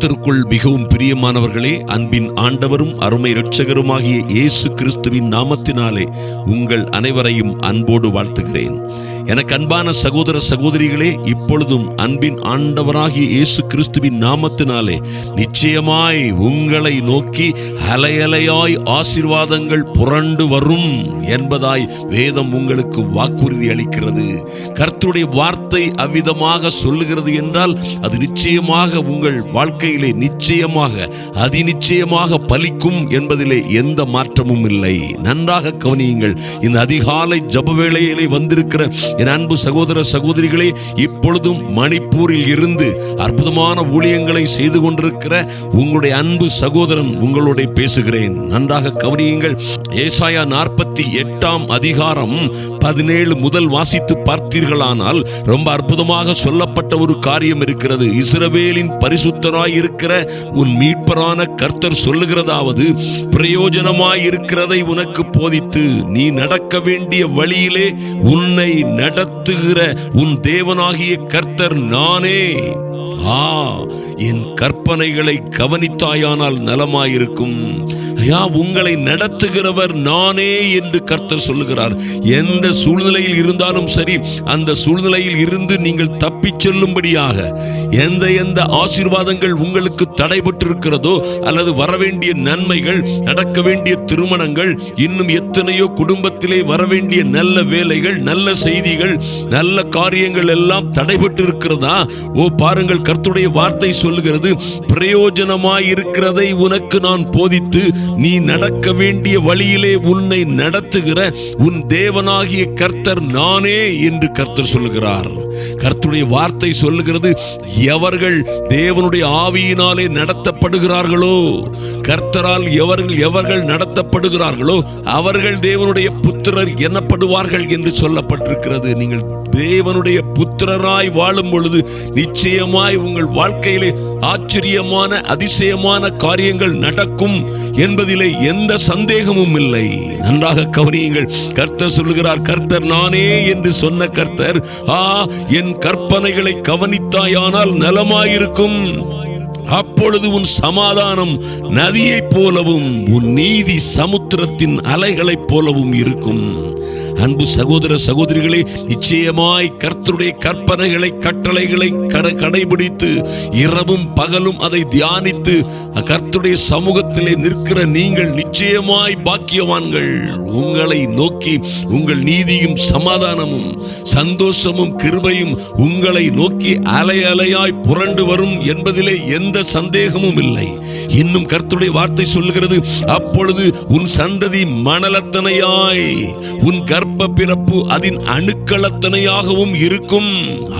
கர்த்தருக்குள் மிகவும் பிரியமானவர்களே அன்பின் ஆண்டவரும் அருமை இரட்சகருமாகிய இயேசு கிறிஸ்துவின் நாமத்தினாலே உங்கள் அனைவரையும் அன்போடு வாழ்த்துகிறேன். எனக்கு அன்பான சகோதர சகோதரிகளே இப்பொழுதும் அன்பின் ஆண்டவராகிய இயேசு கிறிஸ்துவின் நாமத்தினாலே நிச்சயமாய் உங்களை நோக்கி அலையலையாய் ஆசிர்வாதங்கள் புரண்டு வரும் என்பதாய் வேதம் உங்களுக்கு வாக்குறுதி அளிக்கிறது. கர்த்தருடைய வார்த்தை அவ்விதமாக சொல்லுகிறது என்றால் அது நிச்சயமாக உங்கள் வாழ்க்கை வாழ்க்கையிலே நிச்சயமாக அதிநிச்சயமாக பலிக்கும் என்பதிலே எந்த மாற்றமும் இல்லை. நன்றாக கவனியுங்கள் இந்த அதிகாலை ஜப வேளையிலே வந்திருக்கிற என் அன்பு சகோதர சகோதரிகளே இப்பொழுதும் மணிப்பூரில் இருந்து அற்புதமான ஊழியங்களை செய்து கொண்டிருக்கிற உங்களுடைய அன்பு சகோதரன் உங்களோட பேசுகிறேன். நன்றாக கவனியுங்கள் ஏசாயா நாற்பத்தி எட்டாம் அதிகாரம் பதினேழு முதல் வாசித்து பார்த்தீர்களானால் ரொம்ப அற்புதமாக சொல்லப்பட்ட ஒரு காரியம் இருக்கிறது. இஸ்ரவேலின் பரிசுத்தராய் இருக்கிற உன் மீட்பரான கர்த்தர் சொல்லுகிறதாவது பிரயோஜனமாய் இருக்கிறதை உனக்கு போதித்து நீ நடக்க வேண்டிய வழியிலே உன்னை நடத்துகிற உன் தேவனாகிய கர்த்தர் நானே. ஆ என் கற்பனைகளை கவனித்தாயானால் நலமாயிருக்கும். ஐயா உங்களை நடத்துகிறவர் நானே என்று கர்த்தர் சொல்லுகிறார். எந்த சூழ்நிலையில் இருந்தாலும் சரி அந்த சூழ்நிலையில் இருந்து நீங்கள் தப்பிச் செல்லும்படியாக எந்த எந்த ஆசீர்வாதங்கள் உங்களுக்கு தடைபட்டிருக்கிறதோ அல்லது வரவேண்டிய நன்மைகள் நடக்க வேண்டிய திருமணங்கள் இன்னும் எத்தனையோ குடும்பத்திலே வரவேண்டிய நல்ல வேலைகள் நல்ல செய்திகள் நல்ல காரியங்கள் எல்லாம் தடைபட்டு இருக்கிறதா ஓ பாருங்கள் கர்த்துடைய வார்த்தை சொல்லுகிறது பிரயோஜனமாய் இருக்கிறதை உனக்கு நான் போதித்து நீ நடக்க வேண்டிய வழியிலே உன்னை நடத்துகிற உன் தேவனாகிய கர்த்தர் நானே என்று கர்த்தர் சொல்லுகிறார். கர்த்தருடைய வார்த்தை சொல்லுகிறது எவர்கள் தேவனுடைய ஆவியினாலே நடத்தப்படுகிறார்களோ கர்த்தரால் எவர்கள் எவர்கள் நடத்தப்படுகிறார்களோ அவர்கள் தேவனுடைய புத்திரர் எனப்படுவார்கள் என்று சொல்லப்பட்டிருக்கிறது. நீங்கள் தேவனுடைய புத்திரராய் வாழும் பொழுது நிச்சயமாய் உங்கள் வாழ்க்கையிலே ஆச்சரியமான அதிசயமான காரியங்கள் நடக்கும் என்பதிலே எந்த சந்தேகமும் இல்லை. நன்றாக கவனியுங்கள். கர்த்தர் சொல்லுகிறார் கர்த்தர் நானே என்று சொன்ன கர்த்தர் ஆ என் கற்பனைகளை கவனித்தாயானால் நலமாயிருக்கும். அப்பொழுது உன் சமாதானம் நதியைப் போலவும் உன் நீதி சமுத்திரத்தின் அலைகளைப் போலவும் இருக்கும். அன்பு சகோதர சகோதரிகளே நிச்சயமாய் கர்த்தருடைய கற்பனைகளை கட்டளைகளை கடைபிடித்து இரவும் பகலும் அதை தியானித்து கர்த்தருடைய சமூகத்திலே நிற்கிற நீங்கள் நிச்சயமாய் பாக்கியவான்கள். உங்களை நோக்கி உங்கள் நீதியும் சமாதானமும் சந்தோஷமும் கிருபையும் உங்களை நோக்கி அலை அலையாய் புரண்டு வரும் என்பதிலே எந்த சந்தேகமும் இல்லை இன்னும் கர்த்தருடைய வார்த்தை சொல்லுகிறது அப்பொழுது உன் சந்ததி மணலத்தனையாய் உன் கர்ப்ப பிறப்பு அதன் அணுக்களத்தனையாகவும் இருக்கும்.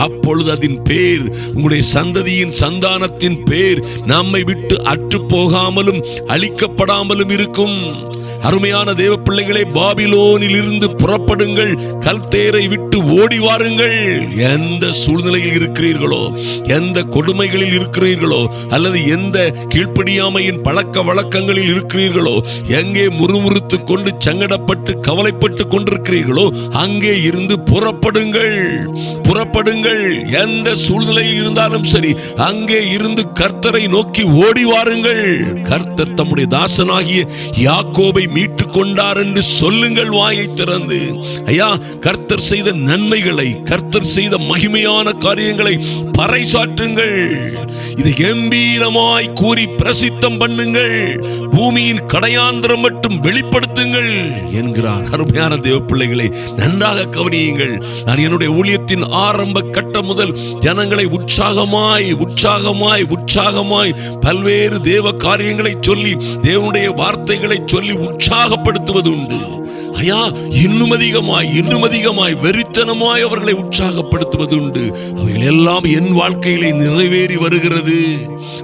அப்பொழுது அதன் பேர் உங்களுடைய சந்ததியின் சந்தானத்தின் பேர் நம்மை விட்டு அற்று போகாமலும் அழிக்கப்படாமலும் இருக்கும். அருமையான தேவ பிள்ளைகளை பாபிலோனில் இருந்து புறப்படுங்கள். கல்தேரை விட்டு ஓடி வாருங்கள். எந்த சூழ்நிலையில் இருக்கிறீர்களோ எந்த கொடுமைகளில் இருக்கிறீர்களோ அல்லது எந்த கீழ்ப்படியாமையின் பழக்க வழக்கங்களில் இருக்கிறீர்களோ எங்கே முறுமுறுத்து கொண்டு சங்கடப்பட்டு கவலைப்பட்டு கொண்டிருக்கிறீர்களோ அங்கே இருந்து புறப்படுங்கள். புறப்படுங்கள். எந்த சூழ்நிலையில் இருந்தாலும் சரி அங்கே இருந்து கர்த்தரை நோக்கி ஓடி வாருங்கள். கர்த்தர் தம்முடைய தாசனாகிய யாக்கோபை மீட்டு கொண்டார் என்று சொல்லுங்கள் வாயை திறந்து. ஐயா கர்த்தர் செய்த நன்மைகளை கர்த்தர் செய்த மகிமையான காரியங்களை பறைசாற்றுங்கள். இதை கம்பீரமாய் கூறி பிரசித்தம் பண்ணுங்கள். பூமியின் கடையாந்திரம் மட்டும் வெளிப்படுத்துங்கள் என்கிறார். அருமையான தேவ பிள்ளைகளை நன்றாக கவனியுங்கள். நான் என்னுடைய ஊழியத்தின் ஆரம்ப கட்டம் முதல் ஜனங்களை உற்சாகமாய் உற்சாகமாய் உற்சாகமாய் பல்வேறு தேவ காரியங்களை சொல்லி தேவனுடைய வார்த்தைகளை சொல்லி உற்சாகப்படுத்துவது உண்டு. ஐயா இன்னும் அதிகமாய் இன்னும் அதிகமாய் வெறித்தனமாய் அவர்களை உற்சாகப்படுத்துவது உண்டு. அவைகள் எல்லாம் என் வாழ்க்கையிலே நிறைவேறி வருகிறது.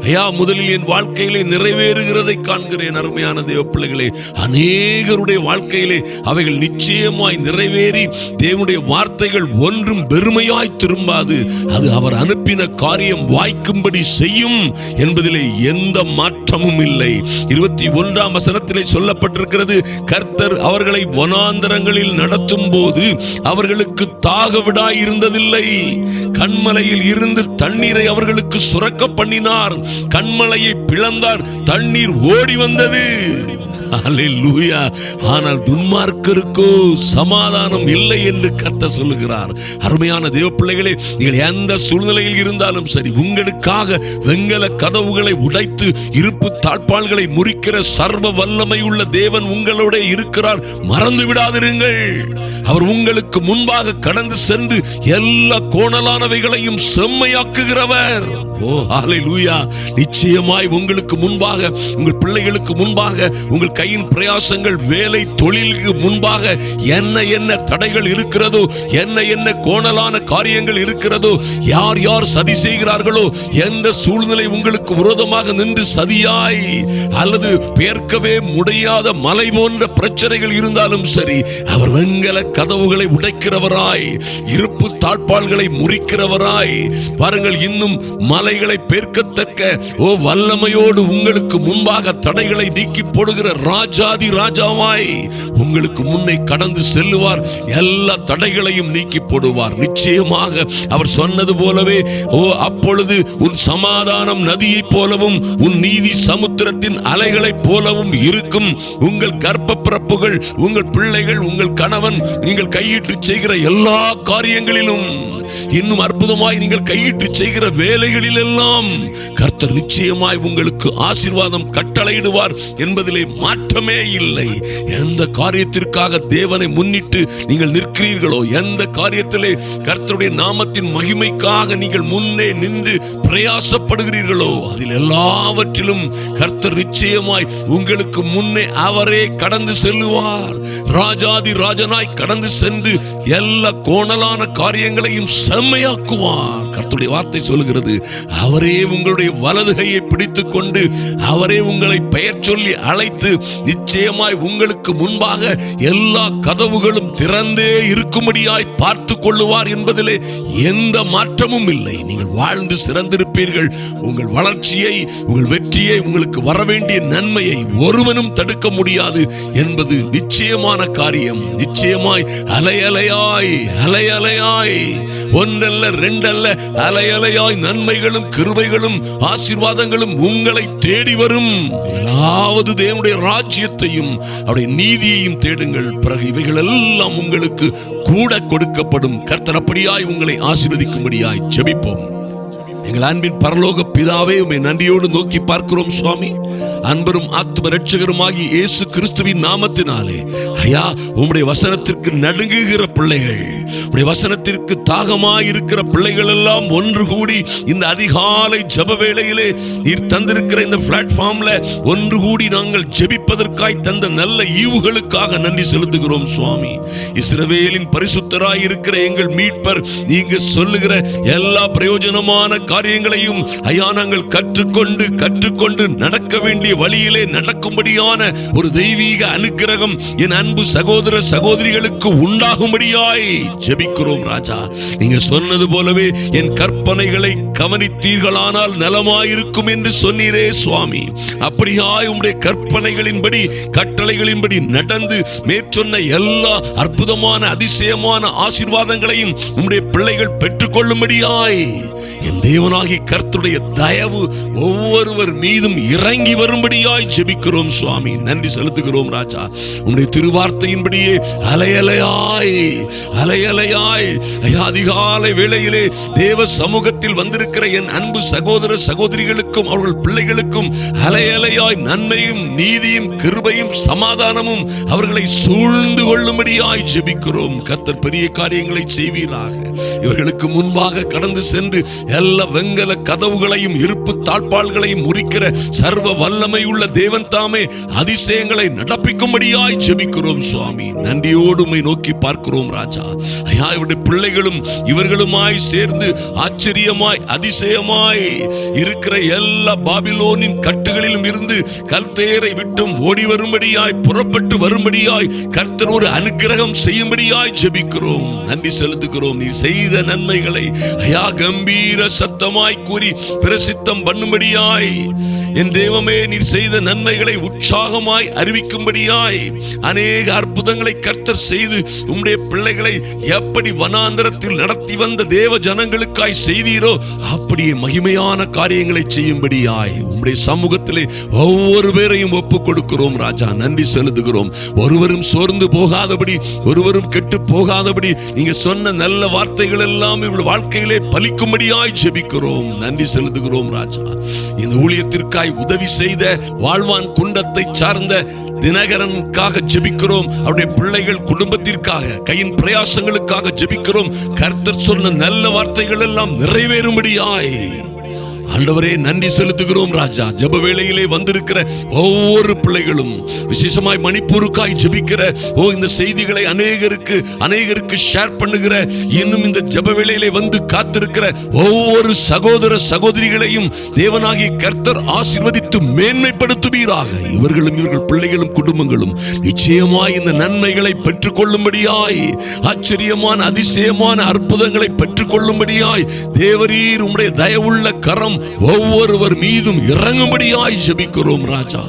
ஐயா முதலில் என் வாழ்க்கையிலே நிறைவேறுகிறதை காண்கிறேன் அருமையான தேவ பிள்ளைகளே அநேகருடைய வாழ்க்கையிலே அவைகள் நிச்சயமாய் நிறைவேறி தேவனுடைய வார்த்தைகள் ஒன்றும் பெருமையாய் திரும்பாது. அது அவர் அனுப்பின காரியம் வாய்க்கும்படி செய்யும் என்பதிலே எந்த மாற்றமும் இல்லை. இருபத்தி ஒன்றாம் வசனத்திலே சொல்லப்பட்டிருக்கிறது கர்த்தர் அவர்களை வனாந்தரங்களில் நடத்தும் போது அவர்களுக்கு தாகவிடாய் இருந்ததில்லை. கண்மலையில் இருந்து தண்ணீரை அவர்களுக்கு சுரக்க பண்ணினார். கண்மலையை பிளந்தார் தண்ணீர் ஓடி வந்தது. ஆனால் துன்மார்க்கருக்கோ சமாதானம் இல்லை என்று கத்த சொல்லுகிறார். அருமையான தேவ பிள்ளைகளே நீங்கள் எந்த சூழ்நிலையில் இருந்தாலும் சரி உங்களுக்காக வெங்கல கதவுகளை உடைத்து இருப்பு தாழ்பாள்களை முறிக்கிற சர்வ வல்லமை உள்ள தேவன் உங்களோட இருக்கிறார். மறந்து விடாதிருங்கள். அவர் உங்களுக்கு முன்பாக கடந்து சென்று எல்லா கோணலானவைகளையும் செம்மையாக்குகிறவர். ஓ லூயா நிச்சயமாய் உங்களுக்கு முன்பாக உங்கள் பிள்ளைகளுக்கு முன்பாக உங்கள் கையின் பிரயாசங்கள் வேலை தொழிலுக்கு முன்பாக என்ன என்ன தடைகள் இருக்கிறதோ என்ன என்ன கோணலான காரியங்கள் இருக்கிறதோ யார் யார் சதி செய்கிறார்களோ எந்த சூழ்நிலை உங்களுக்கு விரோதமாக நின்று சதியாய் அல்லது பேர்க்கவே முடியாத மலை போன்ற பிரச்சனைகள் இருந்தாலும் சரி அவர் வெங்கல கதவுகளை உடைக்கிறவராய் இருப்பு தாழ்பாள்களை முறிக்கிறவராய் பாருங்கள் இன்னும் மலைகளை பேர்க்கத்தக்க ஓ வல்லமையோடு உங்களுக்கு முன்பாக தடைகளை நீக்கி போடுகிற ராஜாதி ராஜாவாய் உங்களுக்கு முன்னே கடந்து செல்லுவார். எல்லா தடைகளையும் நீக்கி போடுவார். நிச்சயமாக அவர் சொன்னது போலவே ஓ அப்பொழுது உன் சமாதானம் நதியை போலவும் உன் நீதி சமுத்திரத்தின் அலைகளைப் போலவும் இருக்கும். உங்கள் கர்ப்ப பிறப்புகள் உங்கள் பிள்ளைகள் உங்கள் கணவன் நீங்கள் கையிட்டு செய்கிற எல்லா காரியங்களிலும் இன்னும் அற்புதமாய் நீங்கள் கையிட்டு செய்கிற வேலைகளில் எல்லாம் கர்த்தர் நிச்சயமாய் உங்களுக்கு ஆசீர்வாதம் கட்டளையிடுவார் என்பதிலே மாற்ற மாற்றமே இல்லை. எந்த காரியத்திற்காக தேவனை முன்னிட்டு நீங்கள் நிற்கிறீர்களோ எந்த காரியத்திலே கர்த்தருடைய நாமத்தின் மகிமைக்காக நீங்கள் முன்னே நின்று பிரயாசப்படுகிறீர்களோ அதில் எல்லாவற்றிலும் கர்த்தர் நிச்சயமாய் உங்களுக்கு முன்னே அவரே கடந்து செல்லுவார். ராஜாதி ராஜனாய் கடந்து சென்று எல்லா கோணலான காரியங்களையும் செம்மையாக்குவார். கர்த்தருடைய வார்த்தை சொல்லுகிறது அவரே உங்களுடைய வலது கையை பிடித்துக்கொண்டு அவரே உங்களை பெயர் சொல்லி அழைத்து நிச்சயமாய் உங்களுக்கு முன்பாக எல்லா கதவுகளும் திறந்தே இருக்கும்படியாய் பார்த்து கொள்ளுவார் என்பதிலே எந்த மாற்றமும் இல்லை. நீங்கள் வாழ்ந்து சிறந்திருப்பீர்கள். உங்கள் வளர்ச்சியை உங்கள் வெற்றியை உங்களுக்கு வரவேண்டிய நன்மையை ஒருவனும் தடுக்க முடியாது என்பது நிச்சயமான காரியம். நிச்சயமாய் அலையலையாய் அலையலையாய் ஒன்றல்ல ரெண்டல்ல அலையலையாய் நன்மைகளும் கிருபைகளும் ஆசீர்வாதங்களும் உங்களை தேடி வரும். முதலாவது தேவனுடைய ராஜ்யத்தையும் அவருடைய நீதியையும் தேடுங்கள். பிறகு இவைகள் எல்லாம் உங்களுக்கு கூட கொடுக்கப்படும். கர்த்தனப்படியாய் உங்களை ஆசீர்வதிக்கும்படியாய் ஜெபிப்போம். எங்கள் அன்பின் பரலோக பிதாவே உம்மை நன்றியோடு நோக்கி பார்க்கிறோம் சுவாமி. அன்பரும் ஆத்ம ரட்சகருமாகி இயேசு கிறிஸ்துவின் நாமத்தினாலே ஐயா உம்முடைய வசனத்திற்கு நடுங்குகிற பிள்ளைகள். உடைய வசனத்திற்கு தாகமாய் இருக்கிற பிள்ளைகள் எல்லாம் ஒன்று கூடி இந்த அதிகாலை ஜப வேளையிலே நீர் தந்திருக்கிற இந்த பிளாட்ஃபார்ம்ல ஒன்று கூடி நாங்கள் ஜெபிப்பதற்காய் தந்த நல்ல ஈவுகளுக்காக நன்றி செலுத்துகிறோம் சுவாமி. இஸ்ரவேலின் பரிசுத்தராய் இருக்கிற எங்கள் மீட்பர் நீங்க சொல்லுகிற எல்லா பிரயோஜனமான காரியங்களையும் ஐயா நாங்கள் கற்றுக்கொண்டு கற்றுக்கொண்டு நடக்க வேண்டிய வழியிலே நடக்கும்படியான ஒரு தெய்வீக அனுக்கிரகம் என் அன்பு சகோதர சகோதரிகளுக்கு உண்டாகும்படியாய். ஜெபிக்கிறோம் ராஜா. நீங்க சொன்னது போலவே என் கற்பனைகளை கவனித்தீர்களானால் நலமாயிருக்கும் என்று சொன்னீரே சுவாமி. அப்படியாய் உம்முடைய கற்பனைகளின்படி கட்டளைகளின்படி நடந்து மேற்சொன்ன எல்லா அற்புதமான அதிசயமான ஆசீர்வாதங்களையும் உம்முடைய பிள்ளைகள் பெற்றுக்கொள்ளும்படியாய் என் தேவனாகி கர்த்துடைய தயவு ஒவ்வொருவர் மீதும் இறங்கி வரும்படியாய் ஜெபிக்கிறோம் சுவாமி. நன்றி செலுத்துகிறோம் ராஜா. உம்முடைய திருவார்த்தையின்படியே அலையலையாய் அலைய வேலையாய். அதிகாலை வேளையிலே தேவ சமூகத்தில் வந்திருக்கிற என் அன்பு சகோதர சகோதரிகளுக்கும் அவர்கள் பிள்ளைகளுக்கும் அலையலையாய் நன்மையும் நீதியும் கிருபையும் சமாதானமும் அவர்களை சூழ்ந்து கொள்ளும்படியாய் ஜெபிக்கிறோம். கத்தர் பெரிய காரியங்களை செய்வீராக. இவர்களுக்கு முன்பாக கடந்து சென்று எல்லா வெங்கல கதவுகளையும் இருப்பு தாழ்பாள்களையும் முறிக்கிற சர்வ வல்லமை உள்ள தேவன் தாமே அதிசயங்களை நடப்பிக்கும்படியாய் ஜெபிக்கிறோம் சுவாமி. நன்றியோடு நோக்கி பார்க்கிறோம் ராஜா. ஐயா இவருடைய பிள்ளைகளும் இவர்களுமாய் சேர்ந்து ஆச்சரியமாய் அதிசயமாய் இருக்கிற எல்லா பாபிலோனின் கட்டுகளிலும் இருந்து கல்தேரை விட்டும் ஓடி வரும்படியாய் புறப்பட்டு வரும்படியாய் கர்த்தர் ஒரு அனுக்கிரகம் செய்யும்படியாய் ஜெபிக்கிறோம். நன்றி செலுத்துகிறோம். நீ செய்த நன்மைகளை ஐயா கம்பீர சத்தமாய் கூறி பிரசித்தம் பண்ணும்படியாய் என் தெய்வமே நீர் செய்த நன்மைகளை உற்சாகமாய் அறிவிக்கும்படியாய் அநேக அற்புதங்களை கர்த்தர் செய்து உம்முடைய பிள்ளைகளை எப்படி வனாந்தரத்தில் நடத்தி வந்த தேவ ஜனங்களுக்காய் செய்தீரோ அப்படியே மகிமையான காரியங்களை செய்யும்படியாய் உம்முடைய சமூகத்திலே ஒவ்வொரு பேரையும் ஒப்புக் கொடுக்கிறோம் ராஜா. நன்றி செலுத்துகிறோம். ஒருவரும் சோர்ந்து போகாதபடி ஒருவரும் கெட்டு போகாதபடி நீங்க சொன்ன நல்ல வார்த்தைகள் எல்லாம் இவள் வாழ்க்கையிலே பலிக்கும்படியாய் ஜெபிக்கிறோம். நன்றி செலுத்துகிறோம் ராஜா. இந்த ஊழியத்திற்காய் உதவி செய்த வாழ்வான் குண்டத்தை சார்ந்த தினகரனுக்காக ஜெபிக்கிறோம். அவருடைய பிள்ளைகள் குடும்பத்திற்காக கையின் பிரயாசங்கள் பிரயாசங்களுக்காக ஜெபிக்கிறோம். கர்த்தர் சொன்ன நல்ல வார்த்தைகள் எல்லாம் நிறைவேறும்படியாய். ஆண்டவரே நன்றி செலுத்துகிறோம் ராஜா. ஜப வேளையிலே வந்திருக்கிற ஒவ்வொரு பிள்ளைகளும் விசேஷமாய் மணிப்பூருக்காய் ஜபிக்கிற ஓ இந்த செய்திகளை அநேகருக்கு அநேகருக்கு ஷேர் பண்ணுகிற இன்னும் இந்த ஜப வேளையிலே வந்து காத்திருக்கிற ஒவ்வொரு சகோதர சகோதரிகளையும் தேவனாகிய கர்த்தர் ஆசீர்வதித்து மேன்மைப்படுத்துவீராக. இவர்களும் இவர்கள் பிள்ளைகளும் குடும்பங்களும் நிச்சயமாய் இந்த நன்மைகளை பெற்றுக்கொள்ளும்படியாய் ஆச்சரியமான அதிசயமான அற்புதங்களை பெற்றுக்கொள்ளும்படியாய் தேவரீர் உம்முடைய தயவுள்ள கரம் ஒவ்வொருவர் மீதும் இறங்கும்படியாய் ஜபிக்கிறோம் ராஜா.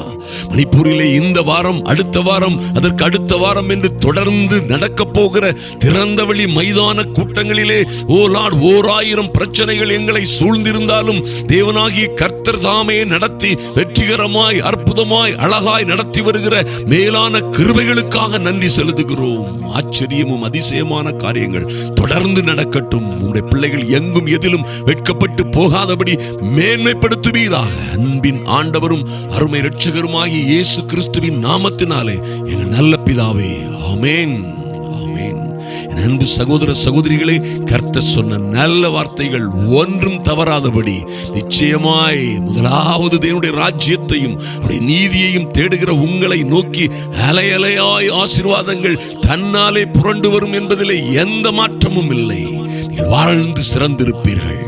மணிப்பூரிலே இந்த வாரம் அடுத்த வாரம் அதற்கு அடுத்த வாரம் என்று தொடர்ந்து நடக்க போகிற திறந்தவெளி மைதான கூட்டங்களிலே ஓ ஓர் ஆயிரம் பிரச்சனைகள் எங்களை சூழ்ந்திருந்தாலும் தேவனாகிய கர்த்தர் தாமே நடத்தி வெற்றிகரமாய் அற்புதமாய் அழகாய் நடத்தி வருகிற மேலான கிருபைகளுக்காக நன்றி செலுத்துகிறோம். ஆச்சரியமும் அதிசயமான காரியங்கள் தொடர்ந்து நடக்கட்டும். உங்களுடைய பிள்ளைகள் எங்கும் எதிலும் வெட்கப்பட்டு போகாதபடி மேன்மைப்படுத்துவீராக. அன்பின் ஆண்டவரும் அருமை இரட்சகருமாகிய இயேசு கிறிஸ்துவின் நாமத்தினாலே எங்கள் நல்ல பிதாவே ஆமேன். என் அன்பு சகோதர சகோதரிகளே கர்த்த சொன்ன நல்ல வார்த்தைகள் ஒன்றும் தவறாதபடி நிச்சயமாய் முதலாவது தேவனுடைய ராஜ்யத்தையும் அவருடைய நீதியையும் தேடுகிற உங்களை நோக்கி அலையலையாய் ஆசீர்வாதங்கள் தன்னாலே புரண்டு வரும் என்பதிலே எந்த மாற்றமும் இல்லை. நீங்கள் வாழ்ந்து சிறந்திருப்பீர்கள்.